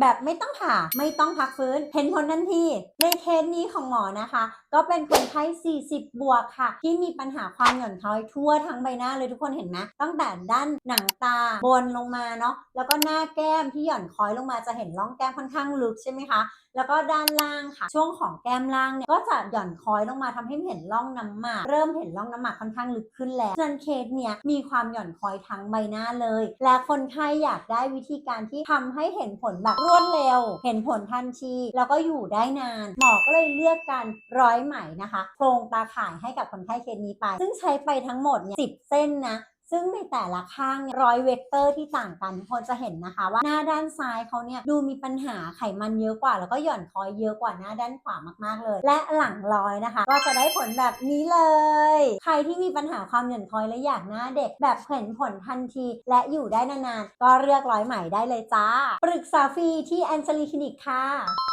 แบบไม่ต้องผ่าไม่ต้องพักฟื้นเห็นผลทันทีในเคสนี้ของหมอนะคะ ก็เป็นคนไข้ 40 บวกค่ะ ที่มีปัญหาความหย่อนคล้อยทั่วทั้งใบหน้าเลยทุกคนเห็นไหมตั้งแต่ด้านหนังตาบนลงมาเนาะแล้วก็หน้าแก้มที่หย่อนคล้อยลงมาจะเห็นร่องแก้มค่อนข้างลึกใช่ไหมคะแล้วก็ด้านล่างค่ะ ช่วงของแก้มล่างเนี่ยก็จะหย่อนคล้อยลงมาทำให้เห็นร่องน้ำหมากเริ่มเห็นร่องน้ำหมากค่อนข้างลึกขึ้นแล้วฉะนันเคสเนี่ยมีความหย่อนคล้อยทั้งใบหน้าเลย และคนไข้อยากได้วิธีการที่ทำให้เห็นผลแบบรวดเร็ว เห็นผลทันที แล้วก็อยู่ได้นาน หมอก็เลยเลือกการร้อยไหมนะคะโครงตาข่ายให้กับคนไข้เคสนี้ไป ซึ่งใช้ไปทั้งหมดเนี่ยสิเส้นนะ ซึ่งในแต่ละข้างเนี่ยร้อยเวกเตอร์ที่ต่างกันคนจะเห็นนะคะว่าหน้าด้านซ้ายเขาเนี่ยดูมีปัญหาไขมันเยอะกว่า แล้วก็หย่อนคอยเยอะกว่าหน้าด้านขวามากๆเลย และหลังร้อยนะคะ ก็จะได้ผลแบบนี้เลย ใครที่มีปัญหาความหย่อนคอยและอยากหน้าเด็กแบบเห็นผลทันที และอยู่ได้นานๆก็เลือกร้อยใหม่ได้เลยจ้าปรึกษาฟรีที่แอนเจลีคลินิกค่ะ